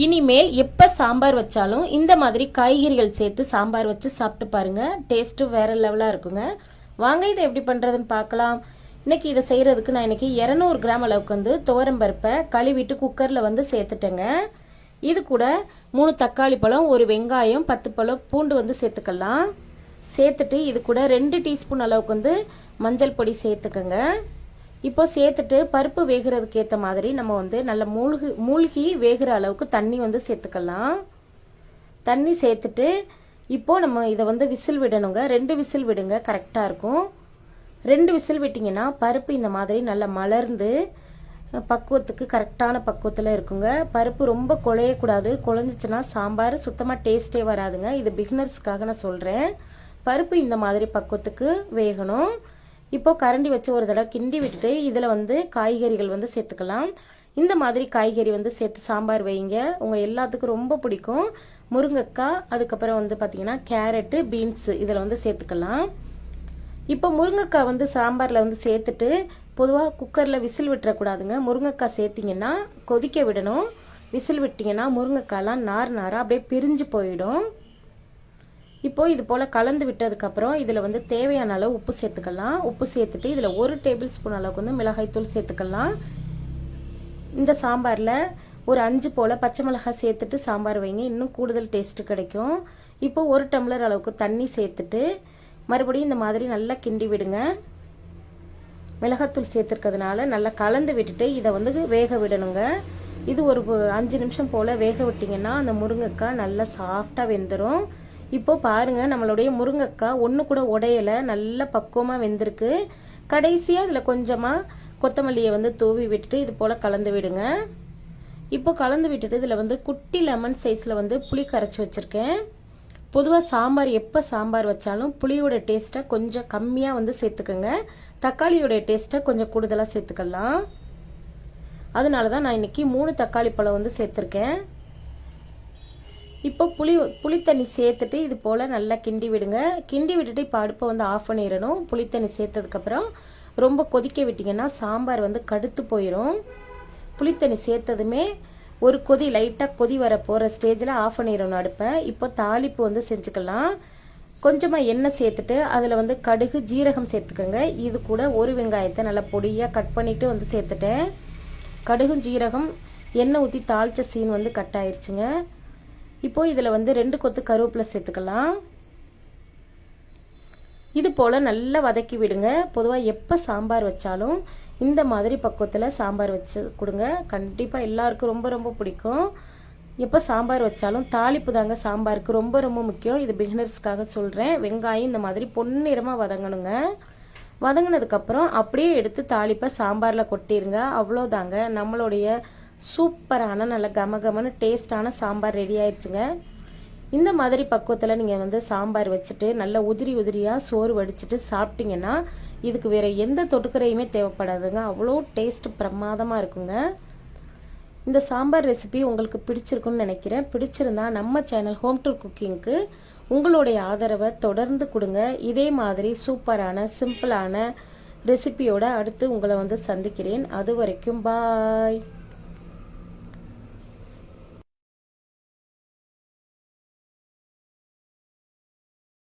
இனிமேல் எப்போ சாம்பார் வச்சாலும் இந்த மாதிரி காய்கறிகள் சேர்த்து சாம்பார் வச்சு சாப்பிட்டு பாருங்கள் டேஸ்ட்டு வேறு லெவலாக இருக்குங்க. வாங்க இதை எப்படி பண்ணுறதுன்னு பார்க்கலாம். இன்றைக்கி இதை செய்கிறதுக்கு நான் இன்னைக்கு இரநூறு கிராம் அளவுக்கு வந்து துவரம்பருப்பை கழுவிட்டு குக்கரில் வந்து சேர்த்துட்டேங்க. இது கூட மூணு தக்காளி பழம் ஒரு வெங்காயம் பத்து பழம் பூண்டு வந்து சேர்த்துக்கலாம். சேர்த்துட்டு இது கூட ரெண்டு டீஸ்பூன் அளவுக்கு வந்து மஞ்சள் பொடி சேர்த்துக்கோங்க. இப்போ சேர்த்துட்டு பருப்பு வேகிறதுக்கு ஏற்ற மாதிரி நம்ம வந்து நல்ல மூழ்கி மூழ்கி வேகிற அளவுக்கு தண்ணி வந்து சேர்த்துக்கலாம். தண்ணி சேர்த்துட்டு இப்போ நம்ம இதை வந்து விசில் விடணுங்க. ரெண்டு விசில் விடுங்க கரெக்டாக இருக்கும். ரெண்டு விசில் விட்டிங்கன்னா பருப்பு இந்த மாதிரி நல்லா மலர்ந்து பக்குவத்துக்கு கரெக்டான பக்குவத்தில் இருக்குங்க. பருப்பு ரொம்ப குழையக்கூடாது. குழஞ்சிச்சுன்னா சாம்பார் சுத்தமாக டேஸ்ட்டே வராதுங்க. இது பிகினர்ஸ்க்காக நான் சொல்கிறேன் பருப்பு இந்த மாதிரி பக்குவத்துக்கு வேகணும். இப்போ கரண்டி வச்சு ஒரு தடவை கிண்டி விட்டுட்டு இதில் வந்து காய்கறிகள் வந்து சேர்த்துக்கலாம். இந்த மாதிரி காய்கறி வந்து சேர்த்து சாம்பார் வைங்க. உங்கள் எல்லாத்துக்கும் ரொம்ப பிடிக்கும். முருங்கைக்காய் அதுக்கப்புறம் வந்து பார்த்தீங்கன்னா கேரட்டு பீன்ஸு இதில் வந்து சேர்த்துக்கலாம். இப்போ முருங்கைக்காய் வந்து சாம்பாரில் வந்து சேர்த்துட்டு பொதுவாக குக்கரில் விசில் விட்டுறக்கூடாதுங்க முருங்கைக்காய் சேர்த்திங்கன்னா கொதிக்க விடணும். விசில் விட்டிங்கன்னா முருங்கைக்காயெலாம் நார் நாராக அப்படியே பிரிஞ்சு போயிடும். இப்போ இது போல் கலந்து விட்டதுக்கப்புறம் இதில் வந்து தேவையான அளவு உப்பு சேர்த்துக்கலாம். உப்பு சேர்த்துட்டு இதில் ஒரு டேபிள் ஸ்பூன் அளவுக்கு வந்து மிளகாய்த்தூள் சேர்த்துக்கலாம். இந்த சாம்பாரில் ஒரு அஞ்சு போல் பச்சை மிளகாய் சேர்த்துட்டு சாம்பார் வைங்க. இன்னும் கூடுதல் டேஸ்ட்டு கிடைக்கும். இப்போ ஒரு டம்ளர் அளவுக்கு தண்ணி சேர்த்துட்டு மறுபடியும் இந்த மாதிரி நல்லா கிண்டி விடுங்க. மிளகாத்தூள் சேர்த்துருக்கிறதுனால நல்லா கலந்து விட்டுட்டு இதை வந்து வேக விடணுங்க. இது ஒரு அஞ்சு நிமிஷம் போல் வேக விட்டிங்கன்னா அந்த முருங்கைக்காய் நல்லா சாஃப்டாக வெந்துடும் இப்போ பாருங்க நம்மளுடைய முருங்கைக்காய் ஒன்று கூட உடையலை நல்ல பக்குவமாக வெந்திருக்கு. கடைசியாக இதில் கொஞ்சமாக கொத்தமல்லியை வந்து தூவி விட்டுட்டு இது போல் கலந்து விடுங்க. இப்போ கலந்து விட்டுட்டு இதில் வந்து குட்டி லெமன் சைஸில் வந்து புளி கரைச்சி வச்சுருக்கேன். பொதுவாக சாம்பார் எப்போ சாம்பார் வச்சாலும் புளியோட டேஸ்ட்டை கொஞ்சம் கம்மியாக வந்து சேர்த்துக்கோங்க. தக்காளியோட டேஸ்ட்டை கொஞ்சம் கூடுதலாக சேர்த்துக்கலாம். அதனால தான் நான் இன்னைக்கு மூணு தக்காளி பழம் வந்து சேர்த்துருக்கேன். இப்போ புளி புளித்தண்ணி சேர்த்துட்டு இது போல் நல்லா கிண்டி விடுங்க. கிண்டி விட்டுட்டு இப்போ அடுப்பை வந்து ஆஃப் பண்ணிடணும். புளித்தண்ணி சேர்த்ததுக்கப்புறம் ரொம்ப கொதிக்க விட்டிங்கன்னா சாம்பார் வந்து கடுத்து போயிடும் புளித்தண்ணி சேர்த்ததுமே ஒரு கொதி லைட்டாக கொதி வர போகிற ஸ்டேஜில் ஆஃப் பண்ணிடணும் அடுப்பை. இப்போ தாளிப்பு வந்து செஞ்சுக்கலாம். கொஞ்சமாக எண்ணெய் சேர்த்துட்டு அதில் வந்து கடுகு ஜீரகம் சேர்த்துக்கோங்க. இது கூட ஒரு வெங்காயத்தை நல்லா பொடியாக கட் பண்ணிவிட்டு வந்து சேர்த்துட்டேன். கடுகும் ஜீரகம் எண்ணெய் ஊற்றி தாளித்த சீன் வந்து கட் ஆயிடுச்சுங்க இப்போ இதில் வந்து ரெண்டு கொத்து கருவேப்பிலை சேர்த்துக்கலாம். இது போல் நல்லா வதக்கி விடுங்க. பொதுவாக எப்போ சாம்பார் வச்சாலும் இந்த மாதிரி பக்குவத்தில் சாம்பார் வச்சு கொடுங்க. கண்டிப்பாக எல்லாருக்கும் ரொம்ப ரொம்ப பிடிக்கும். எப்போ சாம்பார் வச்சாலும் தாளிப்பு தாங்க சாம்பாருக்கு ரொம்ப ரொம்ப முக்கியம். இது பிகினர்ஸ்க்காக சொல்கிறேன் வெங்காயம் இந்த மாதிரி பொன்னிறமாக வதங்கணுங்க. வதங்கினதுக்கப்புறம் அப்படியே எடுத்து தாளிப்பை சாம்பாரில் கொட்டிடுங்க அவ்வளோதாங்க நம்மளுடைய சூப்பரான நல்ல கமகமனு டேஸ்டான சாம்பார் ரெடி ஆயிடுச்சுங்க. இந்த மாதிரி பக்குவத்தில் நீங்கள் வந்து சாம்பார் வச்சுட்டு நல்ல உதிரி உதிரியாக சோறு வடிச்சிட்டு சாப்பிட்டீங்கன்னா இதுக்கு வேறு எந்த தொட்டுக்கரையுமே தேவைப்படாதுங்க. அவ்வளோ டேஸ்ட் பிரமாதமாக இருக்குங்க. இந்த சாம்பார் ரெசிபி உங்களுக்கு பிடிச்சிருக்குன்னு நினைக்கிறேன். பிடிச்சிருந்தா நம்ம சேனல் ஹோம் டு குக்கிங்க்கு உங்களுடைய ஆதரவை தொடர்ந்து கொடுங்க. இதே மாதிரி சூப்பரான சிம்பிளான ரெசிபியோட அடுத்து உங்களை வந்து சந்திக்கிறேன். அது வரைக்கும் பாய்